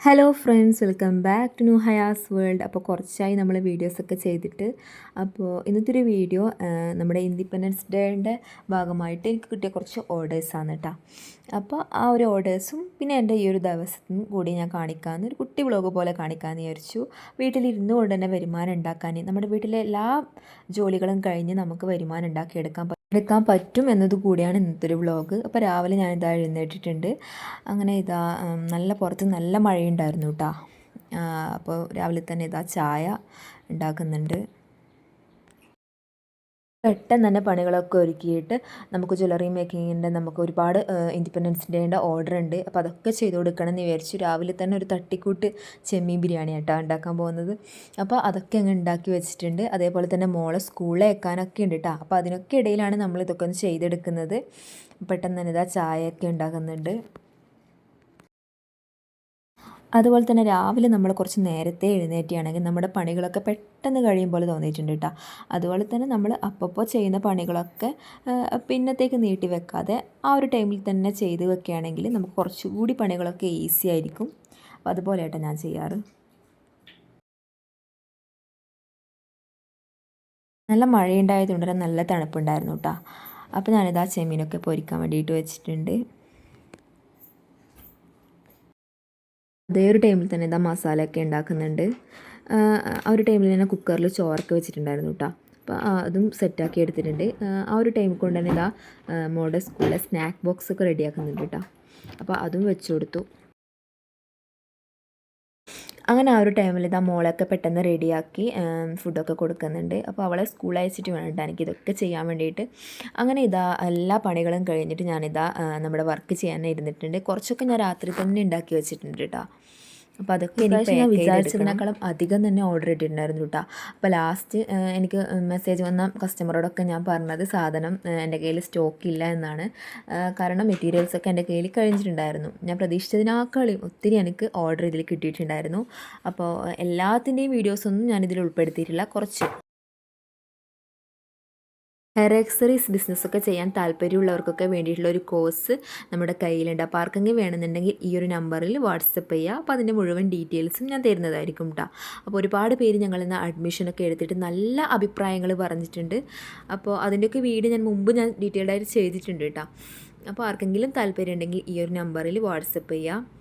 Hello friends welcome back to new Hayas world അപ്പോൾ കുറച്ചായി നമ്മൾ വീഡിയോസൊക്കെ ചെയ്തിട്ട്. അപ്പോൾ ഇന്നത്തെ ഒരു വീഡിയോ നമ്മുടെ ഇൻഡിപെൻഡൻസ് ഡേയുടെ ഭാഗമായിട്ട് എനിക്ക് കിട്ടിയ കുറച്ച് ഓർഡേഴ്സാണ് കേട്ടോ അപ്പോൾ ആ ഒരു ഓർഡേഴ്സും പിന്നെ എന്റെ ഈ ഒരു ദിവസത്തും കൂടി ഞാൻ കാണിക്കാമെന്ന് ഒരു കുട്ടി വ്ളോഗ് പോലെ കാണിക്കാമെന്ന് വിചാരിച്ചു. വീട്ടിലിരുന്നു കൊണ്ട് തന്നെ വരുമാനം ഉണ്ടാക്കാൻ നമ്മുടെ വീട്ടിലെ എല്ലാ ജോലികളും കഴിഞ്ഞ് നമുക്ക് വരുമാനം ഉണ്ടാക്കിയെടുക്കാൻ എടുക്കാൻ പറ്റും എന്നത് കൂടിയാണ് ഇന്നത്തെ ഒരു വ്ളോഗ് അപ്പോൾ രാവിലെ ഞാൻ ഇതാ എഴുന്നേറ്റിട്ടുണ്ട്. അങ്ങനെ ഇതാ നല്ല പുറത്ത് നല്ല മഴയുണ്ടായിരുന്നു കേട്ടോ അപ്പോൾ രാവിലെ തന്നെ ഇതാ ചായ ഉണ്ടാക്കുന്നുണ്ട്. പെട്ടെന്ന് തന്നെ പണികളൊക്കെ ഒരുക്കിയിട്ട് നമുക്ക് ജ്വല്ലറി മേക്കിങ്ങിന്റെ നമുക്ക് ഒരുപാട് ഇൻഡിപെൻഡൻസ് ഡേന്റെ ഓർഡർ ഉണ്ട് അപ്പോൾ അതൊക്കെ ചെയ്ത് കൊടുക്കണം എന്ന് വിചാരിച്ചു രാവിലെ തന്നെ ഒരു തട്ടിക്കൂട്ട് ചെമ്മീൻ ബിരിയാണി ആട്ടോ ഉണ്ടാക്കാൻ പോകുന്നത്. അപ്പോൾ അതൊക്കെ അങ്ങ് ഉണ്ടാക്കി വെച്ചിട്ടുണ്ട്. അതേപോലെ തന്നെ മോളെ സ്കൂളിൽ വെക്കാനൊക്കെ ഉണ്ട് കേട്ടോ അപ്പോൾ അതിനൊക്കെ ഇടയിലാണ് നമ്മൾ ഇതൊക്കെ ഒന്ന് ചെയ്തെടുക്കുന്നത്. പെട്ടെന്ന് തന്നെ ഇതാ ചായയൊക്കെ ഉണ്ടാക്കുന്നുണ്ട്. അതുപോലെ തന്നെ രാവിലെ നമ്മൾ കുറച്ച് നേരത്തെ എഴുന്നേറ്റിയാണെങ്കിൽ നമ്മുടെ പണികളൊക്കെ പെട്ടെന്ന് കഴിയും പോലെ തോന്നിയിട്ടുണ്ട് കേട്ടോ. അതുപോലെ തന്നെ നമ്മൾ അപ്പോൾ ചെയ്യുന്ന പണികളൊക്കെ പിന്നത്തേക്ക് നീട്ടി വെക്കാതെ ആ ഒരു ടൈമിൽ തന്നെ ചെയ്ത് വെക്കുകയാണെങ്കിൽ നമുക്ക് കുറച്ചുകൂടി പണികളൊക്കെ ഈസി ആയിരിക്കും. അപ്പോൾ അതുപോലെ കേട്ടോ ഞാൻ ചെയ്യാറ്. നല്ല മഴയുണ്ടായതുകൊണ്ട് നല്ല തണുപ്പുണ്ടായിരുന്നു കേട്ടോ. അപ്പോൾ ഞാനിതാ ചെമ്മീനൊക്കെ പൊരിക്കാൻ വേണ്ടിയിട്ട് വെച്ചിട്ടുണ്ട്. അതേ ഒരു ടൈമിൽ തന്നെ ഇതാ മസാലയൊക്കെ ഉണ്ടാക്കുന്നുണ്ട്. ആ ഒരു ടൈമിൽ തന്നെ കുക്കറിൽ ചോറൊക്കെ വെച്ചിട്ടുണ്ടായിരുന്നു കേട്ടോ അപ്പോൾ അതും സെറ്റാക്കി എടുത്തിട്ടുണ്ട്. ആ ഒരു ടൈം കൊണ്ട് തന്നെ ഇതാ മോഡൽ സ്കൂളിലെ സ്നാക്ക് ബോക്സ് ഒക്കെ റെഡിയാക്കുന്നുണ്ട് കേട്ടോ അപ്പോൾ അതും വെച്ചു കൊടുത്തു. അങ്ങനെ ആ ഒരു ടൈമിൽ ഇതാ മോളൊക്കെ പെട്ടെന്ന് റെഡിയാക്കി ഫുഡൊക്കെ കൊടുക്കുന്നുണ്ട്. അപ്പോൾ അവളെ സ്കൂളിൽ അയച്ചിട്ട് വേണം എനിക്ക് ഇതൊക്കെ ചെയ്യാൻ വേണ്ടിയിട്ട്. അങ്ങനെ ഇതാ എല്ലാ പണികളും കഴിഞ്ഞിട്ട് ഞാനിതാ നമ്മുടെ വർക്ക് ചെയ്യാൻ ഇരുന്നിട്ടുണ്ട്. കുറച്ചൊക്കെ ഞാൻ രാത്രി തന്നെ ഉണ്ടാക്കി വെച്ചിട്ടുണ്ട് കേട്ടോ അപ്പോൾ അതൊക്കെ എനിക്ക് ഞാൻ വിചാരിച്ചതിനേക്കാളും അധികം തന്നെ ഓർഡർ ഇട്ടിട്ടുണ്ടായിരുന്നു കേട്ടോ അപ്പോൾ ലാസ്റ്റ് എനിക്ക് മെസ്സേജ് വന്ന കസ്റ്റമറോടൊക്കെ ഞാൻ പറഞ്ഞത് സാധനം എന്റെ കയ്യിൽ സ്റ്റോക്ക് ഇല്ല എന്നാണ്. കാരണം മെറ്റീരിയൽസ് ഒക്കെ എന്റെ കയ്യിൽ കഴിഞ്ഞിട്ടുണ്ടായിരുന്നു. ഞാൻ പ്രതീക്ഷിച്ചതിനേക്കാളും ഒത്തിരി എനിക്ക് ഓർഡർ ഇതിൽ കിട്ടിയിട്ടുണ്ടായിരുന്നു. അപ്പോൾ എല്ലാത്തിന്റെയും വീഡിയോസൊന്നും ഞാൻ ഇതിൽ ഉൾപ്പെടുത്തിയിട്ടില്ല. കുറച്ച് ഹെയർ ആക്സറീസ് ബിസിനസ്സൊക്കെ ചെയ്യാൻ താല്പര്യമുള്ളവർക്കൊക്കെ വേണ്ടിയിട്ടുള്ള ഒരു കോഴ്സ് നമ്മുടെ കയ്യിലുണ്ട്. അപ്പോൾ ആർക്കെങ്കിലും വേണമെന്നുണ്ടെങ്കിൽ ഈ ഒരു നമ്പറിൽ വാട്സപ്പ് ചെയ്യുക. അപ്പോൾ അതിന്റെ മുഴുവൻ ഡീറ്റെയിൽസും ഞാൻ തരുന്നതായിരിക്കും കേട്ടോ അപ്പോൾ ഒരുപാട് പേര് ഞങ്ങൾ ഇന്ന് അഡ്മിഷനൊക്കെ എടുത്തിട്ട് നല്ല അഭിപ്രായങ്ങൾ പറഞ്ഞിട്ടുണ്ട്. അപ്പോൾ അതിന്റെയൊക്കെ വീട് ഞാൻ മുമ്പ് ഞാൻ ഡീറ്റെയിൽഡായിട്ട് ചെയ്തിട്ടുണ്ട് കേട്ടോ അപ്പോൾ ആർക്കെങ്കിലും താല്പര്യം ഉണ്ടെങ്കിൽ ഈ ഒരു നമ്പറിൽ വാട്സപ്പ് ചെയ്യുക.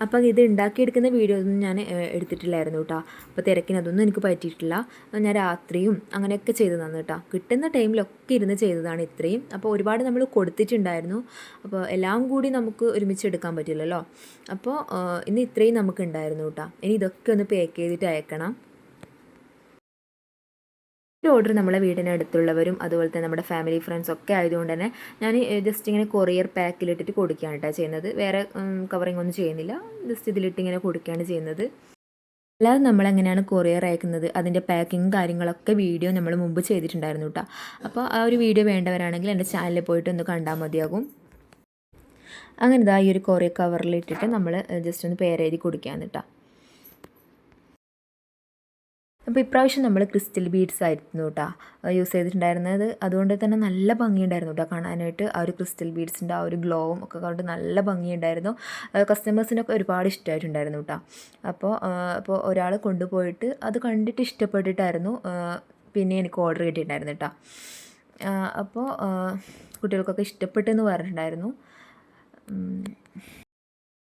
അപ്പം ഇത് ഉണ്ടാക്കിയെടുക്കുന്ന വീഡിയോ ഒന്നും ഞാൻ എടുത്തിട്ടില്ലായിരുന്നു കേട്ടോ. അപ്പോൾ തിരക്കിന് അതൊന്നും എനിക്ക് പറ്റിയിട്ടില്ല. ഞാൻ രാത്രിയും അങ്ങനെയൊക്കെ ചെയ്തു തന്നു കേട്ടോ. കിട്ടുന്ന ടൈമിലൊക്കെ ഇരുന്ന് ചെയ്തതാണ് ഇത്രയും. അപ്പോൾ ഒരുപാട് നമ്മൾ കൊടുത്തിട്ടുണ്ടായിരുന്നു. അപ്പോൾ എല്ലാം കൂടി നമുക്ക് ഒരുമിച്ച് എടുക്കാൻ പറ്റില്ലല്ലോ. അപ്പോൾ ഇന്ന് ഇത്രയും നമുക്ക് ഉണ്ടായിരുന്നു കേട്ടോ. ഇനി ഇതൊക്കെ ഒന്ന് പാക്ക് ചെയ്തിട്ട് അയക്കണം. ഒരു ഓർഡർ നമ്മളെ വീടിനടുത്തുള്ളവരും അതുപോലെ തന്നെ നമ്മുടെ ഫാമിലി ഫ്രണ്ട്സ് ഒക്കെ ആയതുകൊണ്ട് തന്നെ ഞാൻ ജസ്റ്റ് ഇങ്ങനെ കൊറിയർ പാക്കിലിട്ടിട്ട് കൊടുക്കുകയാണ് കേട്ടോ ചെയ്യുന്നത്. വേറെ കവറിങ് ഒന്നും ചെയ്യുന്നില്ല. ജസ്റ്റ് ഇതിലിട്ട് ഇങ്ങനെ കൊടുക്കുകയാണ് ചെയ്യുന്നത്. അല്ലാതെ നമ്മൾ എങ്ങനെയാണ് കൊറിയർ അയക്കുന്നത്? അതിന്റെ പാക്കിങ് കാര്യങ്ങളൊക്കെ വീഡിയോ നമ്മൾ മുമ്പ് ചെയ്തിട്ടുണ്ടായിരുന്നു കേട്ടോ അപ്പോൾ ആ ഒരു വീഡിയോ വേണ്ടവരാണെങ്കിൽ എന്റെ ചാനലിൽ പോയിട്ട് ഒന്ന് കണ്ടാൽ മതിയാകും. അങ്ങനെ ഇതാ ഈ ഒരു കൊറിയർ കവറിലിട്ടിട്ട് നമ്മൾ ജസ്റ്റ് ഒന്ന് പേരെഴുതി കൊടുക്കുകയാണ് കേട്ടോ അപ്പോൾ ഇപ്രാവശ്യം നമ്മൾ ക്രിസ്റ്റൽ ബീഡ്സ് ആയിരുന്നു കേട്ടോ യൂസ് ചെയ്തിട്ടുണ്ടായിരുന്നത്. അതുകൊണ്ട് തന്നെ നല്ല ഭംഗിയുണ്ടായിരുന്നു കേട്ടോ കാണാനായിട്ട്. ആ ഒരു ക്രിസ്റ്റൽ ബീഡ്സിന്റെ ആ ഒരു ഗ്ലോവും ഒക്കെ കണ്ട് നല്ല ഭംഗിയുണ്ടായിരുന്നു. കസ്റ്റമേഴ്സിനൊക്കെ ഒരുപാട് ഇഷ്ടമായിട്ടുണ്ടായിരുന്നു കേട്ടോ. അപ്പോൾ അപ്പോൾ ഒരാൾ കൊണ്ടുപോയിട്ട് അത് കണ്ടിട്ട് ഇഷ്ടപ്പെട്ടിട്ടായിരുന്നു പിന്നെ എനിക്ക് ഓർഡർ കിട്ടിയിട്ടുണ്ടായിരുന്നു കേട്ടോ. അപ്പോൾ കുട്ടികൾക്കൊക്കെ ഇഷ്ടപ്പെട്ടെന്ന് പറഞ്ഞിട്ടുണ്ടായിരുന്നു.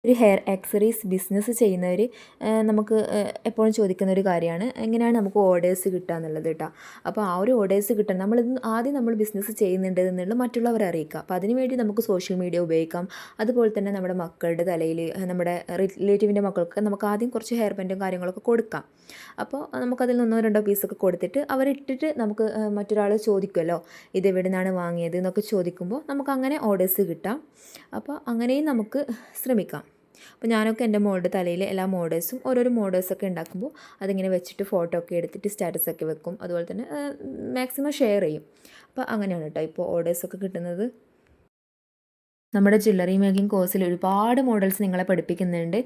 ഒരു ഹെയർ ആക്സറീസ് ബിസിനസ് ചെയ്യുന്നവർ നമുക്ക് എപ്പോഴും ചോദിക്കുന്ന ഒരു കാര്യമാണ്. എങ്ങനെയാണ് നമുക്ക് ഓർഡേഴ്സ് കിട്ടുക എന്നുള്ളത് കേട്ടോ അപ്പോൾ ആ ഒരു ഓർഡേഴ്സ് കിട്ടാൻ നമ്മൾ ആദ്യം നമ്മൾ ബിസിനസ് ചെയ്യുന്നുണ്ട് എന്നുള്ളത് മറ്റുള്ളവരെ അറിയിക്കുക. അപ്പോൾ അതിനുവേണ്ടി നമുക്ക് സോഷ്യൽ മീഡിയ ഉപയോഗിക്കാം. അതുപോലെ തന്നെ നമ്മുടെ മക്കളുടെ തലയിൽ നമ്മുടെ റിലേറ്റീവിന്റെ മക്കൾക്ക് നമുക്ക് ആദ്യം കുറച്ച് ഹെയർ ബാൻഡും കാര്യങ്ങളൊക്കെ കൊടുക്കാം. അപ്പോൾ നമുക്കതിൽ നിന്നോ രണ്ടോ പീസൊക്കെ കൊടുത്തിട്ട് അവരിട്ടിട്ട് നമുക്ക് മറ്റൊരാൾ ചോദിക്കുമല്ലോ ഇത് എവിടെ നിന്നാണ് വാങ്ങിയത്? എന്നൊക്കെ ചോദിക്കുമ്പോൾ നമുക്ക് അങ്ങനെ ഓർഡേഴ്സ് കിട്ടാം. അപ്പോൾ അങ്ങനെയും നമുക്ക് ശ്രമിക്കാം. അപ്പോൾ ഞാനൊക്കെ എന്റെ മോളുടെ തലയിൽ എല്ലാ മോഡേഴ്സും ഓരോരോ മോഡേഴ്സൊക്കെ ഉണ്ടാക്കുമ്പോൾ അതിങ്ങനെ വെച്ചിട്ട് ഫോട്ടോ ഒക്കെ എടുത്തിട്ട് സ്റ്റാറ്റസൊക്കെ വെക്കും. അതുപോലെ തന്നെ മാക്സിമം ഷെയർ ചെയ്യും. അപ്പോൾ അങ്ങനെയാണ് കേട്ടോ ഇപ്പോൾ ഓർഡേഴ്സൊക്കെ കിട്ടുന്നത്. നമ്മുടെ ജ്വല്ലറി മേക്കിംഗ് കോഴ്സിൽ ഒരുപാട് മോഡൽസ് നിങ്ങളെ പഠിപ്പിക്കുന്നുണ്ട്.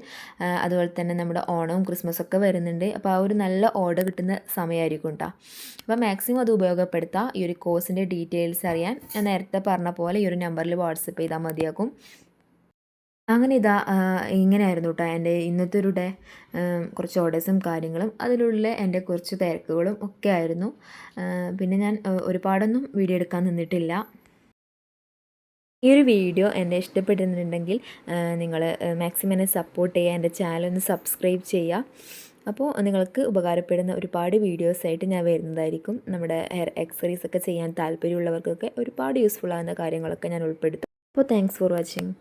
അതുപോലെ തന്നെ നമ്മുടെ ഓണവും ക്രിസ്മസ് ഒക്കെ വരുന്നുണ്ട്. അപ്പോൾ ആ ഒരു നല്ല ഓർഡർ കിട്ടുന്ന സമയമായിരിക്കും കേട്ടോ. അപ്പോൾ മാക്സിമം അത് ഉപയോഗപ്പെടുത്താം. ഈ ഒരു കോഴ്സിന്റെ ഡീറ്റെയിൽസ് അറിയാൻ. ഞാൻ നേരത്തെ പറഞ്ഞ പോലെ ഈ ഒരു നമ്പറിൽ വാട്സപ്പ് ചെയ്താൽ മതിയാകും. അങ്ങനെ ഇതാ ഇങ്ങനെയായിരുന്നു കേട്ടോ എന്റെ ഇന്നത്തെ ഒരു ഡേ കുറച്ച് ഓർഡേഴ്സും കാര്യങ്ങളും. അതിലുള്ള എന്റെ കുറച്ച് തിരക്കുകളും ഒക്കെ ആയിരുന്നു. പിന്നെ ഞാൻ ഒരുപാടൊന്നും വീഡിയോ എടുക്കാൻ നിന്നിട്ടില്ല. ഈ ഒരു വീഡിയോ എന്നെ ഇഷ്ടപ്പെട്ടിരുന്നുണ്ടെങ്കിൽ നിങ്ങൾ മാക്സിമം എന്നെ സപ്പോർട്ട് ചെയ്യുക എന്റെ ചാനൽ ഒന്ന് സബ്സ്ക്രൈബ് ചെയ്യുക. അപ്പോൾ നിങ്ങൾക്ക് ഉപകാരപ്പെടുന്ന ഒരുപാട് വീഡിയോസായിട്ട് ഞാൻ വരുന്നതായിരിക്കും. നമ്മുടെ ഹെയർ എക്സറീസ് ഒക്കെ ചെയ്യാൻ താല്പര്യമുള്ളവർക്കൊക്കെ ഒരുപാട് യൂസ്ഫുൾ ആകുന്ന കാര്യങ്ങളൊക്കെ ഞാൻ ഉൾപ്പെടുത്തും. അപ്പോൾ താങ്ക്സ് ഫോർ വാച്ചിങ്